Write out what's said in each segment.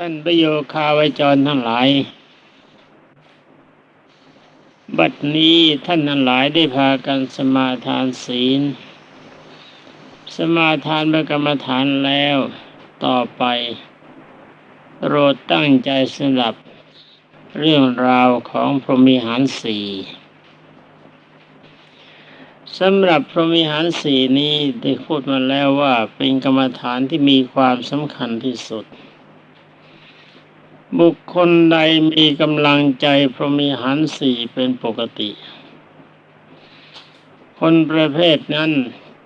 ท่านประโยคาวจรทั้งหลาย บัดนี้ท่านทั้งหลายได้พากันสมาทานศีล สมาทานพระกรรมฐานแล้วต่อไปโปรดตั้งใจสลับเรื่องราวของพรหมิหารสี่สำหรับพรหมิหารสีนี้ได้พูดมาแล้วว่าเป็นกรรมฐานที่มีความสำคัญที่สุด บุคคลใดมีกำลังใจพรหมิหารสี่เป็นปกติ คนประเภทนั้น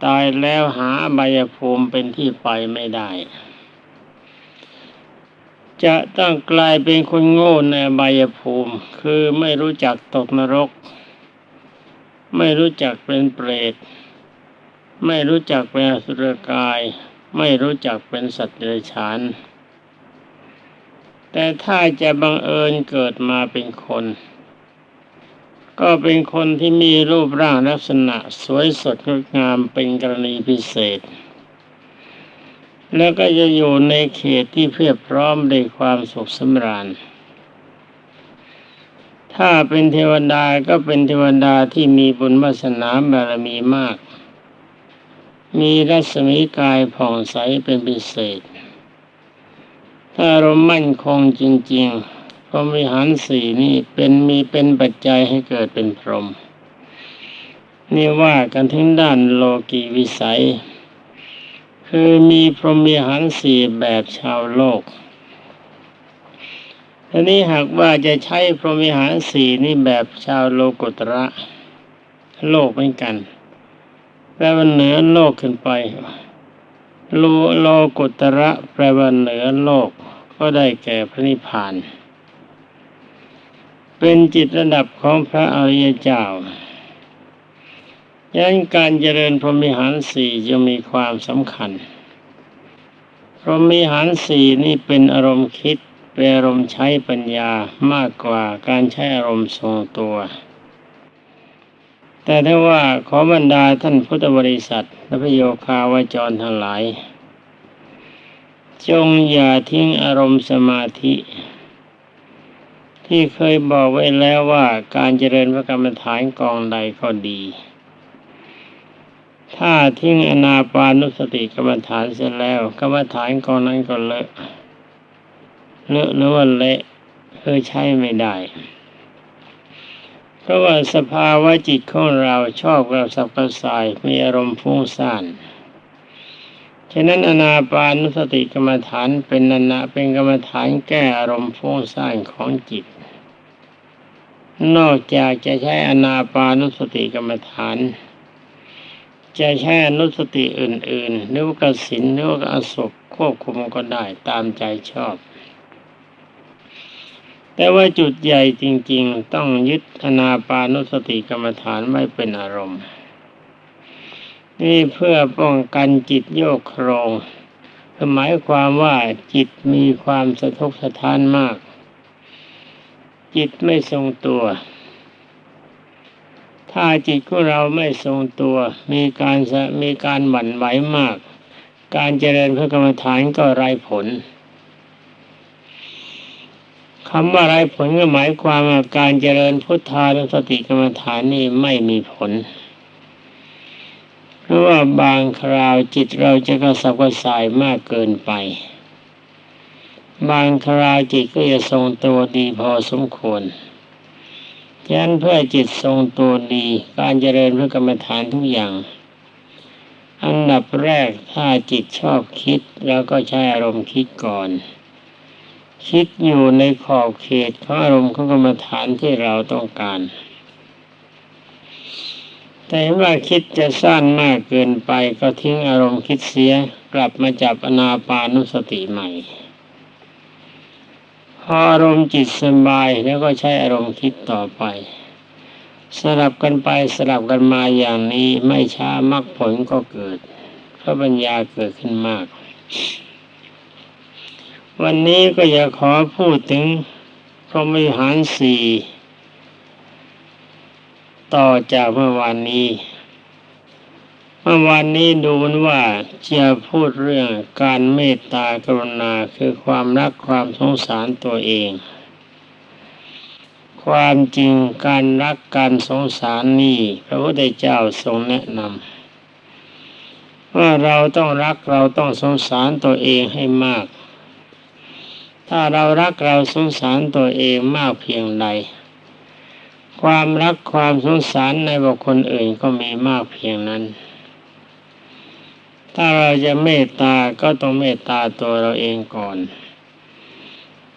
ตายแล้วหาใบยภูมิเป็นที่ไปไม่ได้ จะต้องกลายเป็นคนโง่ในใบยภูมิ คือไม่รู้จักตกนรก ไม่รู้จักเป็นเปรต ไม่รู้จักเป็นสุรกาย ไม่รู้จักเป็นสัตว์เดรัจฉาน แต่ถ้าจะบังเอิญเกิดมาเป็นคน ก็เป็นคนที่มีรูปร่างลักษณะสวยสดงดงามเป็นกรณีพิเศษ แล้วก็จะอยู่ในเขตที่เพียบพร้อมด้วยความสุขสำราญ ถ้าเป็นเทวดาก็เป็นเทวดาที่มีบุญวาสนาบารมีมาก มีรัศมีกายผ่องใสเป็นพิเศษ ถ้าอารมณ์มั่นคงจริงๆพรหมิหารสี่นี่เป็นมีเป็นปัจจัยให้เกิดเป็นพรหมนี่ว่ากันถึงด้านโลกีวิสัย คือมีพรหมิหารสี่แบบชาวโลกทีนี้หากว่าจะใช้พรหมิหารสีนี่แบบชาวโลกุตระ โลกเหมือนกันแปลว่าเหนือโลกขึ้นไป โลโลกุตระแปลว่าเหนือโลก ก็ได้แก่พระนิพพาน เป็นจิตระดับของพระอริยเจ้ายันการเจริญพรหมิหารสี่จะมีความสำคัญ พรหมิหารสี่นี่เป็นอารมณ์คิด เป็นอารมณ์ใช้ปัญญามากกว่าการใช้อารมณ์ทรงตัว แต่ถ้าว่าขอบรรดาท่านพุทธบริษัทและพโยคาวจรทั้งหลาย จงอย่าทิ้งอารมณ์สมาธิ ที่เคยบอกไว้แล้วว่าการเจริญพระกรรมฐานกองใดก็ดี ถ้าทิ้งอนาปานุสติกรรมฐานเสร็จแล้วกรรมฐานกองนั้นก็เลอะเลอะหรือว่าเละคือใช้ไม่ได้ เพราะว่าสภาวะจิตของเราชอบกับสับกระสายมีอารมณ์ฟุ้งซ่านฉะนั้นอนาปานุสติกรรมฐานเป็นนันะเป็นกรรมฐานแก้อารมณ์ฟุ้งซ่านของจิต นอกจากจะใช้อนาปานุสติกรรมฐาน จะใช้อนุสติอื่นๆหรือว่ากสินหรือว่าอศพควบคุมก็ได้ตามใจชอบ แต่ว่าจุดใหญ่จริง ๆ ต้องยึดอนาปานุสติกรรมฐานไว้เป็นอารมณ์ นี่เพื่อป้องกันจิตโยกโครงหมายความว่าจิตมีความสะทกสะท้านมาก จิตไม่ทรงตัว ถ้าจิตของเราไม่ทรงตัว มีการมีการหวั่นไหวมาก การเจริญพระกรรมฐานก็ไร้ผล คำว่าไรผลก็หมายความว่าการเจริญพุทธานุสติกรรมฐานนี่ไม่มีผล เพราะว่าบางคราวจิตเราจะกระสับกระส่ายมากเกินไป บางคราวจิตก็จะทรงตัวดีพอสมควรฉะนั้นเพื่อจิตทรงตัวดีการเจริญพระกรรมฐานทุกอย่าง อันดับแรกถ้าจิตชอบคิดเราก็ใช้อารมณ์คิดก่อน คิดอยู่ในขอบเขตของอารมณ์ของกรรมฐานที่เราต้องการ แต่ว่าคิดจะสั้นมากเกินไปก็ทิ้งอารมณ์คิดเสียกลับมาจับอนาปานุสติใหม่พออารมณ์จิตสบายแล้วก็ใช้อารมณ์คิดต่อไปสลับกันไปสลับกันมาอย่างนี้ไม่ช้ามรรคผลก็เกิดเพราะปัญญาเกิดขึ้นมาก วันนี้ก็อยากขอพูดถึงพรหมิหารสี่ต่อจากเมื่อวานนี้ เมื่อวานนี้ดูมันว่าจะพูดเรื่องการเมตตากรุณาคือความรักความสงสารตัวเอง ความจริงการรักการสงสารนี่พระพุทธเจ้าทรงแนะนำว่าเราต้องรักเราต้องสงสารตัวเองให้มาก ถ้าเรารักเราสงสารตัวเองมากเพียงใดความรักความสงสารในบุคคลอื่นก็มีมากเพียงนั้น ถ้าเราจะเมตตาก็ต้องเมตตาตัวเราเองก่อน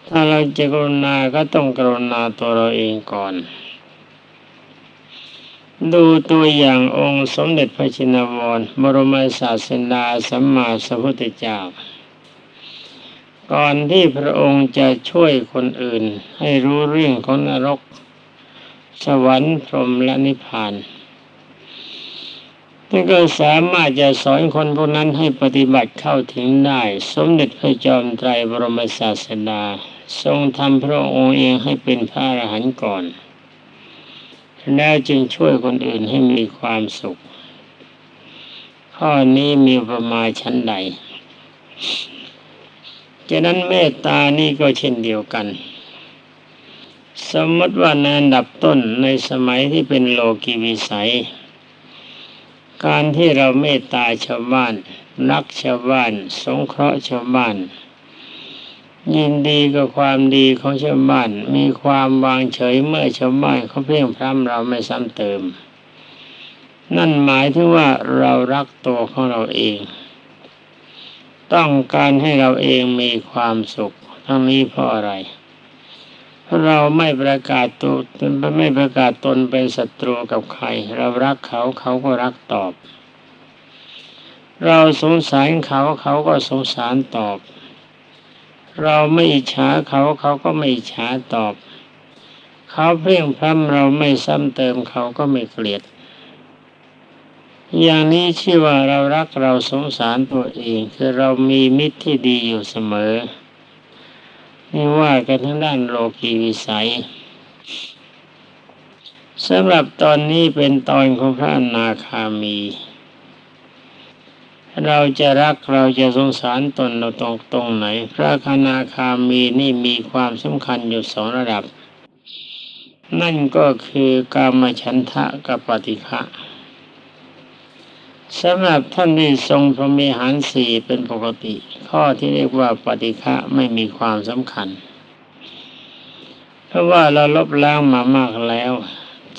ถ้าเราจะกรุณาก็ต้องกรุณาตัวเราเองก่อน ดูตัวอย่างองค์สมเด็จพระชินวรบรมศาสดาสัมมาสัมพุทธเจ้า ก่อนที่พระองค์จะช่วยคนอื่น ให้รู้เรื่องของนรก สวรรค์พรหมและนิพพานท่านก็สามารถจะสอนคนพวกนั้นให้ปฏิบัติเข้าถึงได้ สมเด็จพระจอมไตรบรมศาสดา ทรงทำพระองค์เองให้เป็นพระอรหันต์ก่อน แล้วจึงช่วยคนอื่นให้มีความสุข ข้อนี้มีประมาณชั้นใด จะนั้นเมตตานี่ก็เช่นเดียวกัน สมมติว่าในอันดับต้นในสมัยที่เป็นโลกีวิสัย การที่เราเมตตาชาวบ้าน รักชาวบ้าน สงเคราะห์ชาวบ้าน ยินดีกับความดีของชาวบ้าน มีความวางเฉยเมื่อชาวบ้านเขาเพียงพร้ำเราไม่ซ้ำเติม นั่นหมายถึงว่าเรารักตัวของเราเอง ต้องการให้เราเองมีความสุข ทั้งนี้เพราะอะไร เราไม่ประกาศตัวไม่ประกาศตนเป็นศัตรูกับใคร เรารักเขาเขาก็รักตอบ เราสงสารเขาเขาก็สงสารตอบ เราไม่อิจฉาเขาเขาก็ไม่อิจฉาตอบ เขาเพ่งพร่ำเราไม่ซ้ำเติมเขาก็ไม่เกลียด อย่างนี้ชื่อว่าเรารักเราสงสารตัวเองคือเรามีมิตรที่ดีอยู่เสมอนี่ว่ากันทั้งด้านโลกีวิสัยสำหรับตอนนี้เป็นตอนของพระอนาคามี เราจะรักเราจะสงสารตนเราตรงตรงไหน พระคณาคามีนี่มีความสำคัญอยู่สองระดับ นั่นก็คือกามฉันทะกับปฏิฆะ สำหรับท่านที่ทรงพระมีหารสี่เป็นปกติ ข้อที่เรียกว่าปฏิฆะไม่มีความสำคัญ เพราะว่าเราลบล้างมามากแล้ว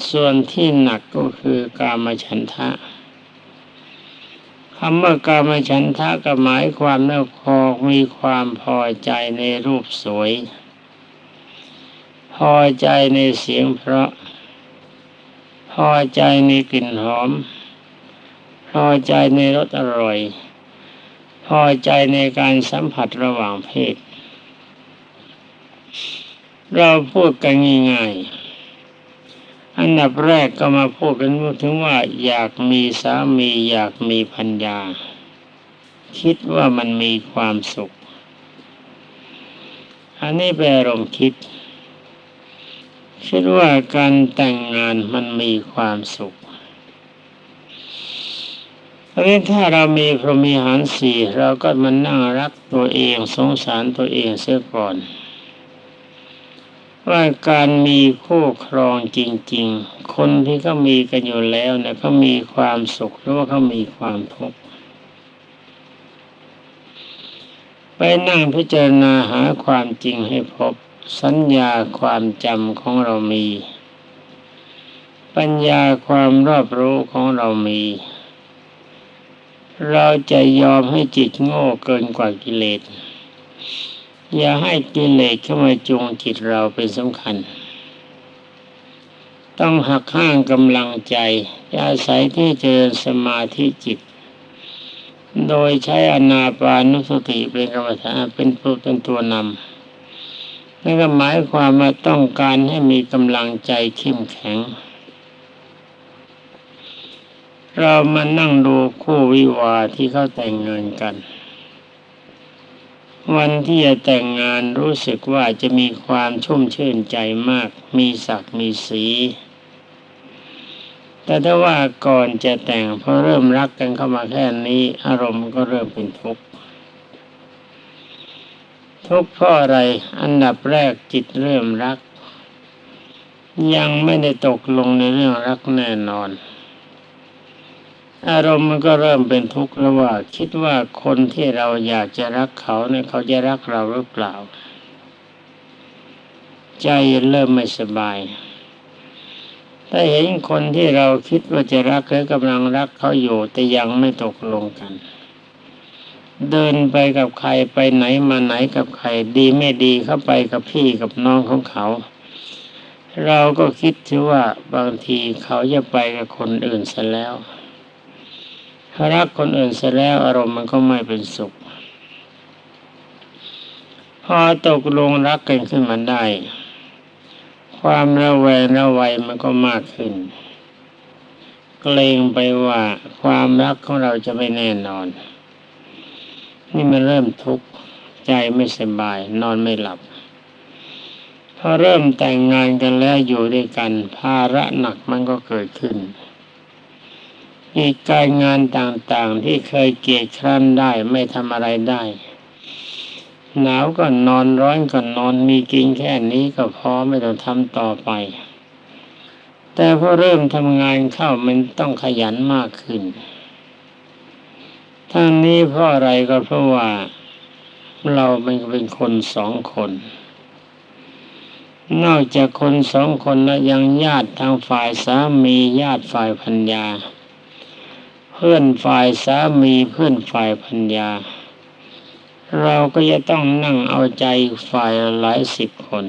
ส่วนที่หนักก็คือกามฉันทะคำว่ากามฉันทะก็หมายความว่าพอมีความพอใจในรูปสวย พอใจในเสียงเพราะ พอใจในกลิ่นหอม พอใจในรสอร่อย พอใจในการสัมผัสระหว่างเพศ เราพูดกันง่ายๆ อันดับแรกก็มาพูดกันถึงว่าอยากมีสามีอยากมีพัญญา คิดว่ามันมีความสุข อันนี้เป็นอารมณ์คิดคิดว่าการแต่งงานมันมีความสุข เพราะนั้นถ้าเรามีพรหมีหารสี่เราก็มานั่งรักตัวเองสงสารตัวเองเสียก่อน ว่าการมีคู่ครองจริง ๆ คนที่เขามีกันอยู่แล้วเนี่ยเขามีความสุขหรือว่าเขามีความทุกข์ไปนั่งพิจารณาหาความจริงให้พบสัญญาความจำของเรามี ปัญญาความรอบรู้ของเรามี เราจะยอมให้จิตโง่เกินกว่ากิเลส อย่าให้กิเลสเข้ามาจูงจิตเราเป็นสำคัญ ต้องหักห้างกำลังใจอาศัยที่เจริญสมาธิจิต โดยใช้อนาปานุสติเป็นกรรมฐานเป็นผู้เป็นตัวนำนั่นก็หมายความว่าต้องการให้มีกำลังใจเข้มแข็ง เรามานั่งดูคู่วิวาที่เขาแต่งงานกัน วันที่จะแต่งงานรู้สึกว่าจะมีความชุ่มชื่นใจมาก มีศักดิ์มีสี แต่ถ้าว่าก่อนจะแต่งพอเริ่มรักกันเข้ามาแค่นี้ อารมณ์ก็เริ่มเป็นทุกข์ทุกข์เพราะอะไรอันดับแรกจิตเริ่มรัก ยังไม่ได้ตกลงในเรื่องรักแน่นอน อารมณ์มันก็เริ่มเป็นทุกข์แล้วว่า คิดว่าคนที่เราอยากจะรักเขาเนี่ยเขาจะรักเราหรือเปล่า ใจเริ่มไม่สบาย ถ้าเห็นคนที่เราคิดว่าจะรักหรือกำลังรักเขาอยู่แต่ยังไม่ตกลงกัน เดินไปกับใครไปไหนมาไหนกับใครดีไม่ดีเข้าไปกับพี่กับน้องของเขา เราก็คิดถือว่าบางทีเขาจะไปกับคนอื่นเสียแล้ว ถ้ารักคนอื่นเสียแล้วอารมณ์มันก็ไม่เป็นสุข พอตกลงรักกันขึ้นมาได้ ความระแวงระวัยมันก็มากขึ้น เกรงไปว่าความรักของเราจะไม่แน่นอน นี่มันเริ่มทุกข์ใจไม่สบาย นอนไม่หลับพอเริ่มแต่งงานกันแล้วอยู่ด้วยกัน ภาระหนักมันก็เกิดขึ้น อีกการงานต่างๆที่เคยเกียดคร้านได้ไม่ทำอะไรได้ หนาวก็นอนร้อนก็นอนมีกินแค่นี้ก็พอไม่ต้องทำต่อไป แต่พอเริ่มทำงานเข้ามันต้องขยันมากขึ้น ทั้งนี้เพราะอะไรก็เพราะว่าเราเป็นคนสองคนนอกจากคนสองคนแล้วยังญาติทางฝ่ายสามีญาติฝ่ายพัญญา เพื่อนฝ่ายสามีเพื่อนฝ่ายพัญญา เราก็จะต้องนั่งเอาใจฝ่ายหลายสิบคน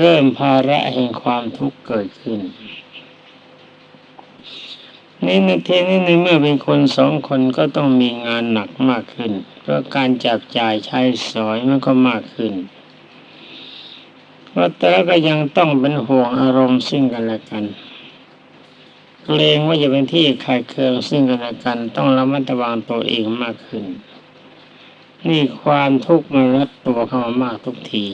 เริ่มภาระแห่งความทุกข์เกิดขึ้นนี่ในทีนี้ในเมื่อเป็นคนสองคนก็ต้องมีงานหนักมากขึ้น เพราะการจับจ่ายใช้สอยมันก็มากขึ้นว่าแต่ก็ยังต้องเป็นห่วงอารมณ์ซึ่งกันและกัน เกรงว่าจะเป็นที่ขายเคืองซึ่งกันและกันต้องระมัดระวังตัวเองมากขึ้น นี่ความทุกข์มันรัดตัวเข้ามามากทุกที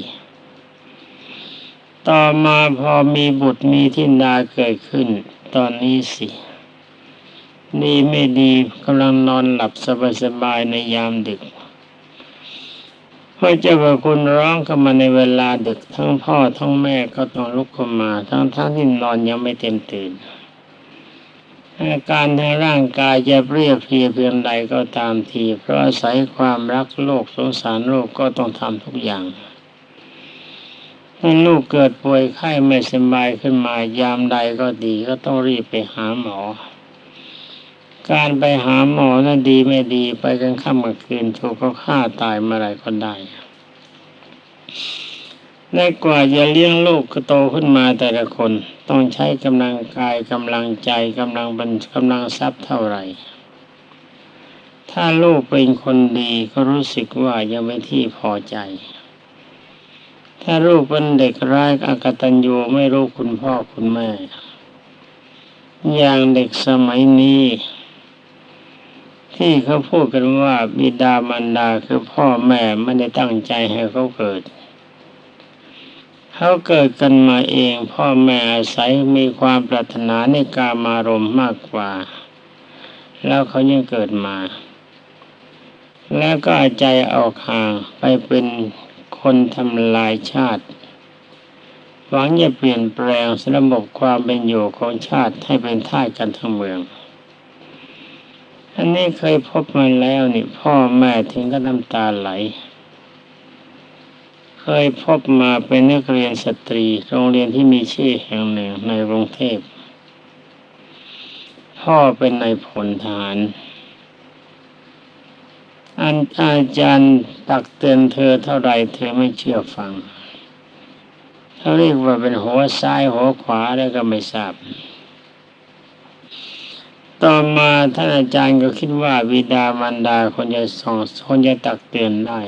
ต่อมาพอมีบุตรมีทินดาเกิดขึ้น ตอนนี้สินี่ไม่ดีกำลังนอนหลับสบายๆในยามดึกพระเจ้าพระคุณร้องเข้ามาในเวลาดึกทั้งพ่อทั้งแม่ก็ต้องลุกขึ้นมา ทั้งทั้งที่นอนยังไม่เต็มตื่น อาการทางร่างกายจะเปรียบเพียเพียงใดก็ตามที เพราะอาศัยความรักโลกสงสารโลกก็ต้องทำทุกอย่างถ้าลูกเกิดป่วยไข้ไม่สบายขึ้นมายามใดก็ดีก็ต้องรีบไปหาหมอ การไปหาหมอนั้นดีไม่ดีไปกันค่ำกลางคืนถูกเขาฆ่าตายเมื่อไรก็ได้ และกว่าจะเลี้ยงลูกก็โตขึ้นมาแต่ละคน ต้องใช้กำลังกายกำลังใจกำลังบัญกำลังทรัพย์เท่าไหร่ ถ้าลูกเป็นคนดีก็รู้สึกว่ายังไม่ที่พอใจ ถ้าลูกเป็นเด็กร้ายอากตัญญูไม่รู้คุณพ่อคุณแม่ อย่างเด็กสมัยนี้ ที่เขาพูดกันว่าบิดามารดาคือพ่อแม่ไม่ได้ตั้งใจให้เขาเกิด เขาเกิดกันมาเองพ่อแม่อาศัยมีความปรารถนาในกามารมณ์มากกว่า แล้วเขายังเกิดมา แล้วก็ใจออกห่างไปเป็นคนทำลายชาติ หวังจะเปลี่ยนแปลงระบบความเป็นอยู่ของชาติให้เป็นท่ากันทั้งเมือง อันนี้เคยพบมาแล้วนี่พ่อแม่ถึงก็น้ำตาไหล เคยพบมาเป็นนักเรียนสตรี โรงเรียนที่มีชื่อแห่งหนึ่งในกรุงเทพ พ่อเป็นนายพลทหารอันอาจารย์ตักเตือนเธอเท่าไรเธอไม่เชื่อฟังเขาเรียกว่าเป็นหัวซ้ายหัวขวาแล้วก็ไม่ทราบ ต่อมาท่านอาจารย์ก็คิดว่าวิดามันดาคนจะส่งคนจะตักเตือนได้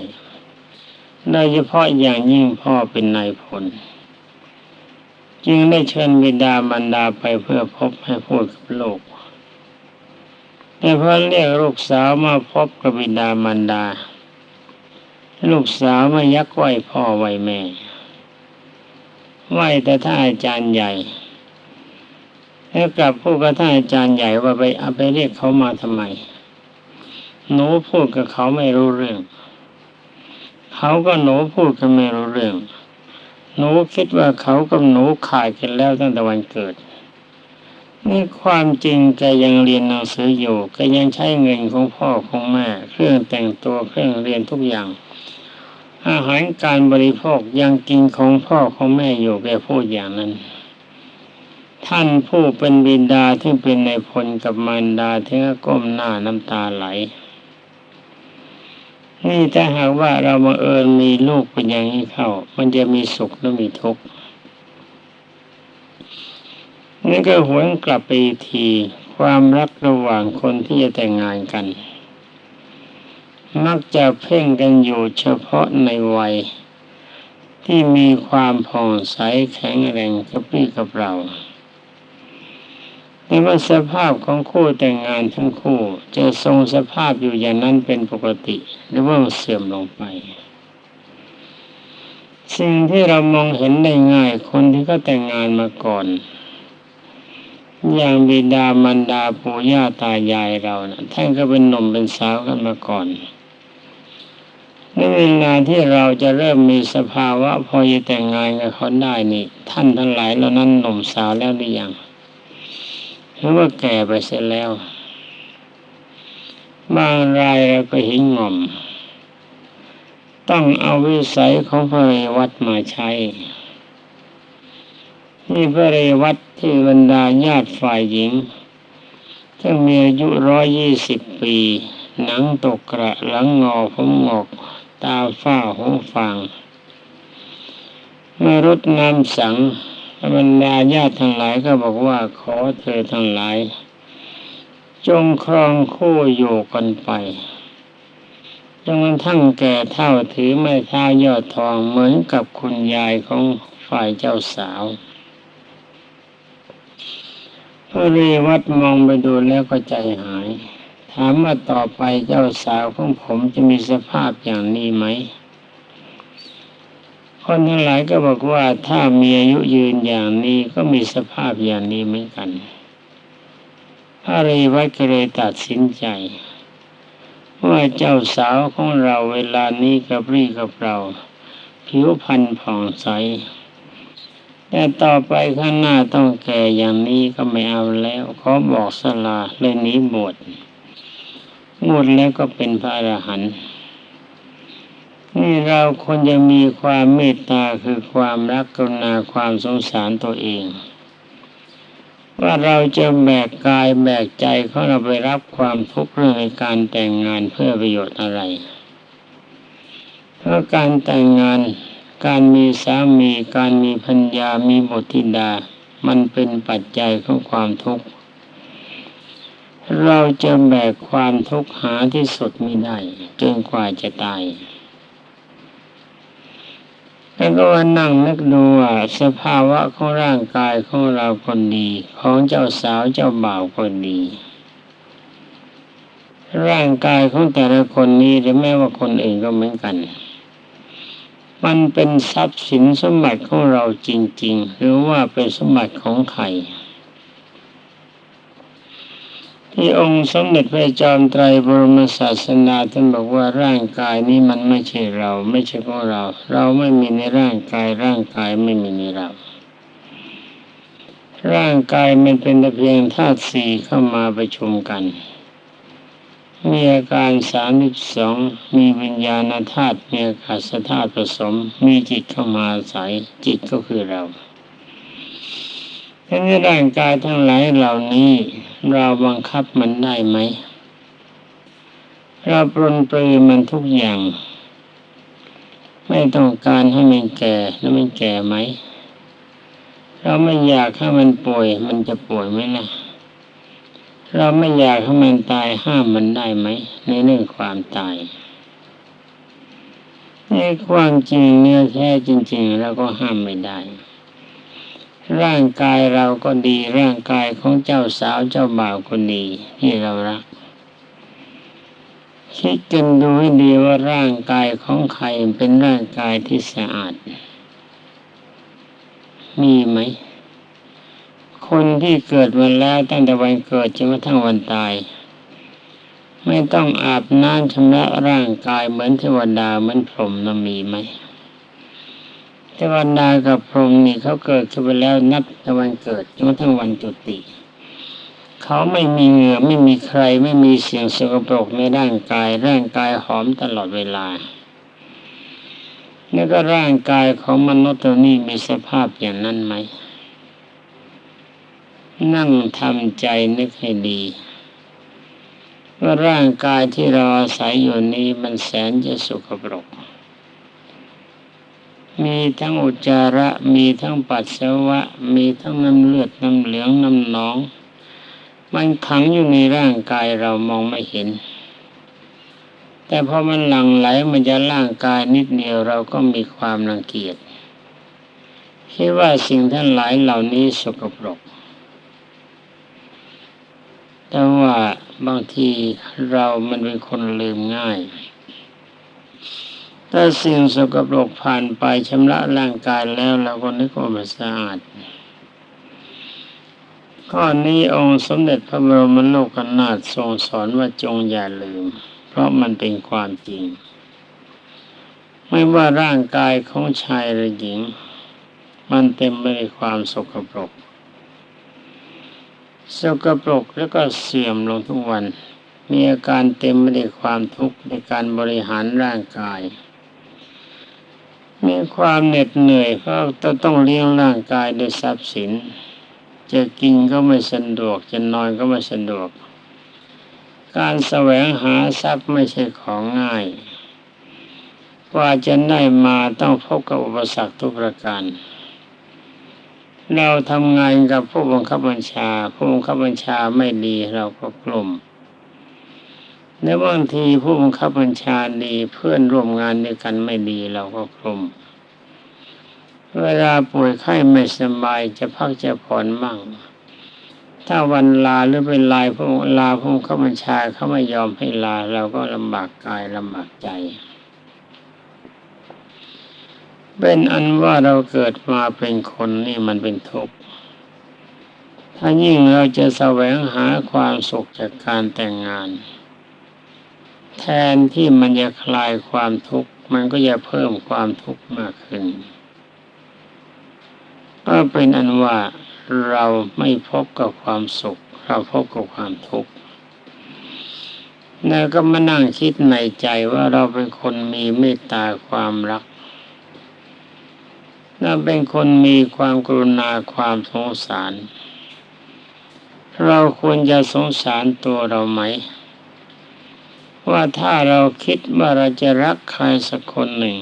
โดยเฉพาะอย่างยิ่งพ่อเป็นนายพลจึงได้เชิญบิดาบรรดาไปเพื่อพบให้พูดกับโลกแต่พอเรียกลูกสาวมาพบกับบิดามารดา ลูกสาวมายักไหวพ่อไหวแม่ไหวแต่ถ้าอาจารย์ใหญ่แล้วกลับพูดกับท่านอาจารย์ใหญ่ว่าไปเอาไปเรียกเขามาทำไมหนูพูดกับเขาไม่รู้เรื่อง เขาก็หนูพูดกันไม่รู้เรื่อง หนูคิดว่าเขากับหนูขาดกันแล้วตั้งแต่วันเกิด นี่ความจริงแกยังเรียนหนังสืออยู่แกยังใช้เงินของพ่อของแม่ เครื่องแต่งตัวเครื่องเรียนทุกอย่าง อาหารการบริโภคยังกินของพ่อของแม่อยู่แกพูดอย่างนั้นท่านผู้เป็นบิดาที่เป็นในพลกับมารดาที่ก็ก้มหน้าน้ำตาไหล นี่ถ้าหากว่าเราบังเอิญมีลูกเป็นอย่างนี้เข้า มันจะมีสุขและมีทุกข์นี่ก็หวนกลับไปทีความรักระหว่างคนที่จะแต่งงานกัน มักจะเพ่งกันอยู่เฉพาะในวัย ที่มีความผ่องใสแข็งแรงกระปรี้กับเรา ในว่าสภาพของคู่แต่งงานทั้งคู่ จะทรงสภาพอยู่อย่างนั้นเป็นปกติหรือว่าเสื่อมลงไป สิ่งที่เรามองเห็นได้ง่ายคนที่เขาแต่งงานมาก่อน อย่างบิดามารดาปู่ย่าตายายเรานะท่านก็เป็นหนุ่มเป็นสาวกันมาก่อนในเวลาที่เราจะเริ่มมีสภาวะพอจะแต่งงานกับเขาได้นี่ ท่านทั้งหลายเหล่านั้นหนุ่มสาวแล้วหรือยัง หรือว่าแก่ไปเสร็จแล้ว บางรายเราก็ห็นงอม ต้องเอาวิสัยของพระเรวัตมาใช้นี่พระเรวัตที่บรรดาญาติฝ่ายหญิงที่มีอายุร้อยยี่สิบปี หนังตกกระหลังงอผมงอก ตาฝ้าหูฟางเมื่อรดน้ำสัง บรรดาญาติทั้งหลายก็บอกว่าขอเธอทั้งหลาย จงครองคู่อยู่กันไปจนกระทั่งแก่เท่าถือไม้เท้ายอดทองเหมือนกับคุณยายของฝ่ายเจ้าสาวพระเรวัตมองไปดูแล้วก็ใจหาย ถามว่าต่อไปเจ้าสาวของผมจะมีสภาพอย่างนี้ไหม คนทั้งหลายก็บอกว่าถ้ามีอายุยืนอย่างนี้ก็มีสภาพอย่างนี้เหมือนกันพระเรวัตก็เลยตัดสินใจว่าเจ้าสาวของเราเวลานี้กับรีกับเราผิวพรรณผ่องใส แต่ต่อไปข้างหน้าต้องแก่อย่างนี้ก็ไม่เอาแล้วขอบอกสลาเลยหนี้บวชบวชแล้วก็เป็นพระอรหันต์ นี่เราควรจะมีความเมตตาคือความรักกรุณาความสงสารตัวเอง ว่าเราจะแบกกายแบกใจของเราไปรับความทุกข์เรื่องในการแต่งงานเพื่อประโยชน์อะไร เพราะการแต่งงานการมีสามีการมีพัญญามีบุตรธิดา มันเป็นปัจจัยของความทุกข์ เราจะแบกความทุกข์หาที่สุดไม่ได้จนกว่าจะตาย แล้วก็ว่านั่งนึกดูว่าสภาวะของร่างกายของเราคนดีของเจ้าสาวเจ้าบ่าวคนดี ร่างกายของแต่ละคนนี้หรือแม้ว่าคนอื่นก็เหมือนกัน มันเป็นทรัพย์สินสมบัติของเราจริง ๆ หรือว่าเป็นสมบัติของใคร ที่องค์สมเด็จพระจอมไตรบรมศาสนาท่านบอกว่าร่างกายนี้มันไม่ใช่เรา ไม่ใช่ของเรา เราไม่มีในร่างกายร่างกายไม่มีในเรา ร่างกายมันเป็นแต่เพียงธาตุสี่เข้ามาประชุมกัน มีอาการสามสิบสองมีวิญญาณธาตุมีอากาศธาตุผสม มีจิตเข้ามาอาศัยจิตก็คือเรา ดันั้ร่างกายทั้งหลายเหล่านี้ เราบังคับมันได้ไหม เราปรนปรืมันทุกอย่าง ไม่ต้องการให้มันแก่แล้วมันแก่ไหม เราไม่อยากให้มันป่วย มันจะป่วยไหมนะเราไม่อยากให้มันตายห้ามมันได้ไหม ในเรื่องความตายในความจริงเนื้อแท้จริงๆเราก็ห้ามไม่ได้ ร่างกายเราก็ดีร่างกายของเจ้าสาวเจ้าบ่าวก็ดีที่เรารักคิดกันดูให้ดีว่าร่างกายของใครเป็นร่างกายที่สะอาด มีไหม คนที่เกิดมาแล้วตั้งแต่วันเกิดจนกระทั่งวันตาย ไม่ต้องอาบน้ำชำระร่างกายเหมือนเทวดาเหมือนพรหมนะมีไหม เทวดากับพรหมนี่เขาเกิดขึ้นไปแล้วนับแต่วันเกิดจนกระทั่งวันจุติ เขาไม่มีเหงื่อไม่มีใครไม่มีเสียงสกปรกในร่างกาย ร่างกายหอมตลอดเวลาแล้วก็ร่างกายของมนุษย์ตัวนี้มีสภาพอย่างนั้นไหม นั่งทำใจนึกให้ดีว่าร่างกายที่เราอาศัยอยู่นี้มันแสนจะสุขปรก มีทั้งอุจจาระ มีทั้งปัสสาวะ มีทั้งน้ำเลือดน้ำเหลืองน้ำหนอง มันขังอยู่ในร่างกายเรามองไม่เห็น แต่พอมันหลั่งไหลมันจะร่างกายนิดเดียวเราก็มีความรังเกียจคิดว่าสิ่งทั้งหลายเหล่านี้สกปรก แต่ว่าบางทีเรามันเป็นคนลืมง่าย ถ้าสิ่งสกปรกผ่านไปชำระร่างกายแล้วเราก็นึกว่ามันสะอาด ข้อนี้องค์สมเด็จพระบรมโลกนาถทรงสอนว่าจงอย่าลืม เพราะมันเป็นความจริง ไม่ว่าร่างกายของชายหรือหญิง มันเต็มไปด้วยความสกปรก สกปรกแล้วก็เสื่อมลงทุกวันมีอาการเต็มไปด้วยความทุกข์ในการบริหารร่างกาย มีความเหน็ดเหนื่อยเพราะต้องเลี้ยงร่างกายด้วยทรัพย์สิน จะกินก็ไม่สะดวก จะนอนก็ไม่สะดวก การแสวงหาทรัพย์ไม่ใช่ของง่ายกว่าจะได้มาต้องพบกับอุปสรรคทุกประการ เราทำงานกับผู้บังคับบัญชา ผู้บังคับบัญชาไม่ดีเราก็กลุ่ม ในบางทีผู้บังคับบัญชาดีเพื่อนร่วมงานด้วยกันไม่ดีเราก็กลุ่มเวลาป่วยไข้ไม่สบายจะพักจะผ่อนมั่ง ถ้าวันลาหรือเป็นลายพวกลาพวกเขาบัญชาเขาไม่ยอมให้ลาเราก็ลำบากกายลำบากใจ เป็นอันว่าเราเกิดมาเป็นคนนี่มันเป็นทุกข์ถ้ายิ่งเราจะแสวงหาความสุขจากการแต่งงาน แทนที่มันจะคลายความทุกข์ มันก็จะเพิ่มความทุกข์มากขึ้น ก็เป็นอันว่าเราไม่พบกับความสุข เราพบกับความทุกข์แล้วก็มานั่งคิดในใจว่าเราเป็นคนมีเมตตาความรักเราเป็นคนมีความกรุณาความสงสาร เราควรจะสงสารตัวเราไหม ว่าถ้าเราคิดว่าเราจะรักใครสักคนหนึ่ง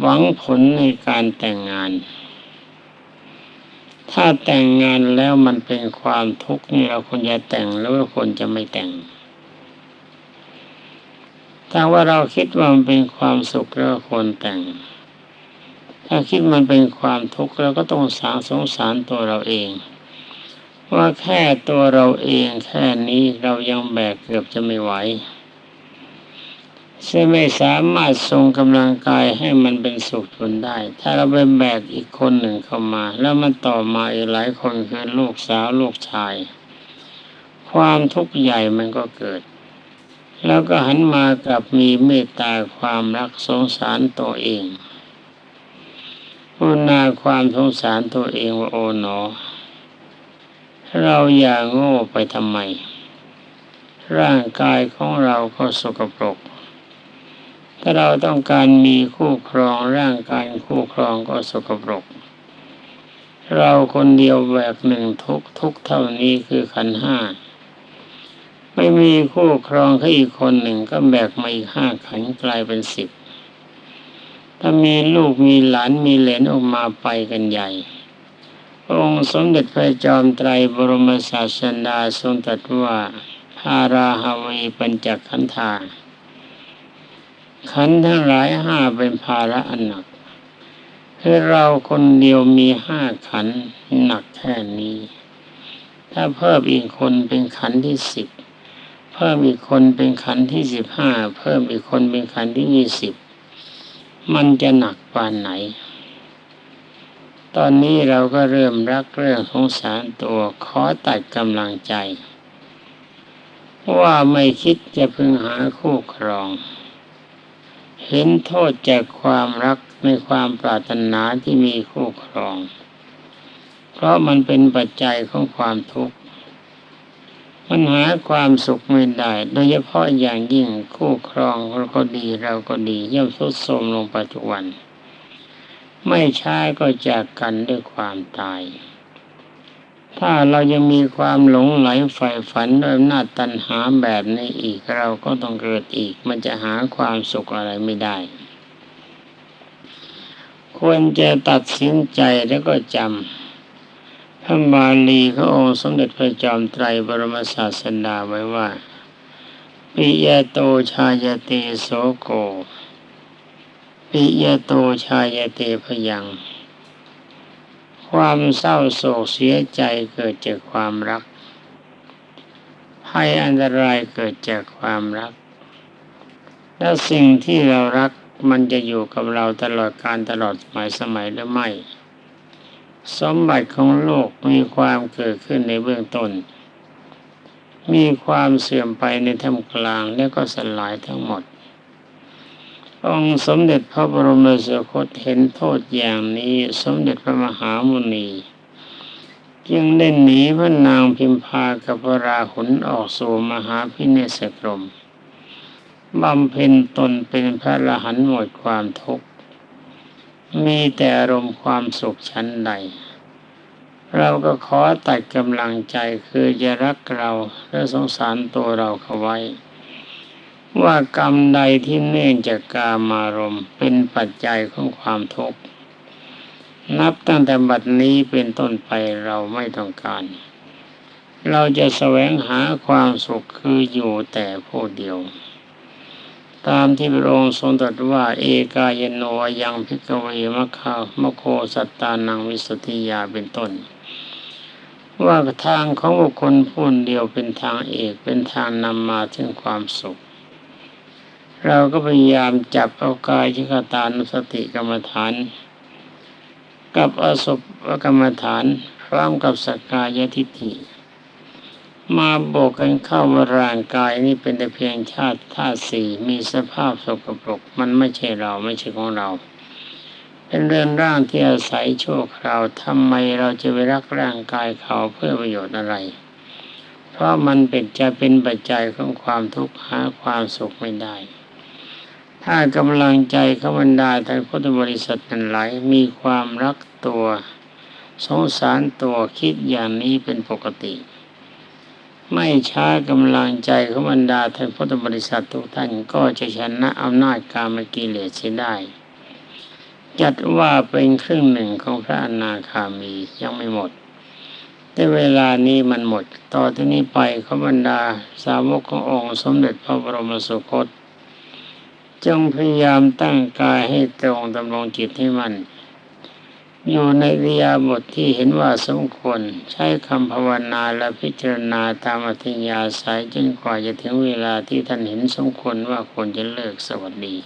หวังผลในการแต่งงาน ถ้าแต่งงานแล้วมันเป็นความทุกข์นี่เราควรจะแต่งแล้วก็ควรจะไม่แต่ง ถ้าว่าเราคิดว่ามันเป็นความสุขเราควรแต่ง ถ้าคิดมันเป็นความทุกข์เราก็ต้องสางสงสารตัวเราเอง ว่าแค่ตัวเราเองแค่นี้เรายังแบกเกือบจะไม่ไหวซึ่งไม่สามารถทรงกำลังกายให้มันเป็นสุขทนได้ ถ้าเราไปแบกอีกคนหนึ่งเข้ามา แล้วมันต่อมาอีกหลายคนคือลูกสาวลูกชาย ความทุกข์ใหญ่มันก็เกิด แล้วก็หันมากับมีเมตตาความรักสงสารตัวเองพุนาความสงสารตัวเองว่าโอ๋หนอ เราอย่าโง่ไปทำไม ร่างกายของเราก็สกปรก ถ้าเราต้องการมีคู่ครองร่างกายคู่ครองก็สกปรก เราคนเดียวแบกหนึ่งทุกทุกเท่านี้คือขันห้า ไม่มีคู่ครองแค่อีกคนหนึ่งก็แบกมาอีกห้าขันกลายเป็นสิบถ้ามีลูกมีหลานมีเหลนออกมาไปกันใหญ่ องค์สมเด็จพระจอมไตรบรมศาสดาทรงตรัสว่าพาราฮาวีปัญจขันธาขันทั้งหลายห้าเป็นภาระอันหนักคือเราคนเดียวมีห้าขันหนักแค่นี้ ถ้าเพิ่มอีกคนเป็นขันที่สิบเพิ่มอีกคนเป็นขันที่สิบห้าเพิ่มอีกคนเป็นขันที่ยี่สิบมันจะหนักปานไหน ตอนนี้เราก็เริ่มรักเรื่องสงสารตัวขอตัดกำลังใจ ว่าไม่คิดจะพึงหาคู่ครอง เห็นโทษจากความรักในความปรารถนาที่มีคู่ครอง เพราะมันเป็นปัจจัยของความทุกข์มันหาความสุขไม่ได้ โดยเฉพาะอย่างยิ่งคู่ครองเราก็ดีเราก็ดีย่อมทุดโทรมลงไปทุกวัน ไม่ช้าก็จากกันด้วยความตาย ถ้าเรายังมีความหลงไหลใฝ่ฝันด้วยอำนาจตัณหาแบบนี้อีกเราก็ต้องเกิดอีก มันจะหาความสุขอะไรไม่ได้ ควรจะตัดสินใจแล้วก็จำพระบาลีขององค์สมเด็จพระจอมไตรบรมศาสดาไว้ว่าปิยโตชายเตโสโก ปิยโตชายเตพยัง ความเศร้าโศกเสียใจเกิดจากความรักภัยอันตรายเกิดจากความรัก และสิ่งที่เรารักมันจะอยู่กับเราตลอดการตลอดสมัยสมัยหรือไม่ สมบัติของโลกมีความเกิดขึ้นในเบื้องต้น มีความเสื่อมไปในท่ามกลางแล้วก็สลายทั้งหมด องค์สมเด็จพระบรมสุคตเห็นโทษอย่างนี้สมเด็จพระมหามุนีจึงได้หนีพระนางพิมพากับพระราหุลออกสู่มหาพิเนศกรมบำเพ็ญตนเป็นพระละหันหมดความทุกข์ มีแต่อารมณ์ความสุขชั้นใด เราก็ขอตัดกำลังใจคือจะรักเราและสงสารตัวเราเข้าไว้ ว่ากรรมใดที่เนื่องจากกามารมณ์เป็นปัจจัยของความทุกข์นับตั้งแต่บัดนี้เป็นต้นไปเราไม่ต้องการ เราจะแสวงหาความสุขคืออยู่แต่ผู้เดียว ตามที่พระองค์ทรงตรัสว่า เอกายโนยังพิกเวมะคามโคสัตตานังวิสุทธิยาเป็นต้น ว่าทางของบุคคลผู้เดียวเป็นทางเอกเป็นทางนำมาถึงความสุข เราก็พยายามจับเอากายชิกตานุสติกรรมฐาน กับอสุภกรรมฐาน พร้อมกับสกายทิฏฐิ มาบอกกันเข้าว่าร่างกายนี้เป็นแต่เพียงชาติธาตุสี่มีสภาพสกปรก มันไม่ใช่เราไม่ใช่ของเรา เป็นเรื่องร่างที่อาศัยชั่วคราวทำไมเราจะไปรักร่างกายเขาเพื่อประโยชน์อะไร เพราะมันเป็นจะเป็นปัจจัยของความทุกข์หาความสุขไม่ได้ ถ้ากำลังใจขบรรดาท่านพุทธบริษัทนั้นไหลมีความรักตัว สงสารตัวคิดอย่างนี้เป็นปกติ ไม่ช้ากำลังใจขบรรดาท่านพุทธบริษัททุกท่านก็จะชนะอำนาจการมกิเลสเสียได้ จัดว่าเป็นครึ่งหนึ่งของพระอนาคามียังไม่หมด แต่เวลานี้มันหมด ต่อที่นี้ไปขบรรดาสาวกขององค์สมเด็จพระบรมสุคต จงพยายามตั้งกายให้ตรงดำรงจิตให้มัน อยู่ในริยาบทที่เห็นว่าสมควรใช้คำภาวนาและพิจารณาตามอัธยาสายจนกว่าจะถึงเวลาที่ท่านเห็นสมควรว่าควรจะเลิกสวัสดี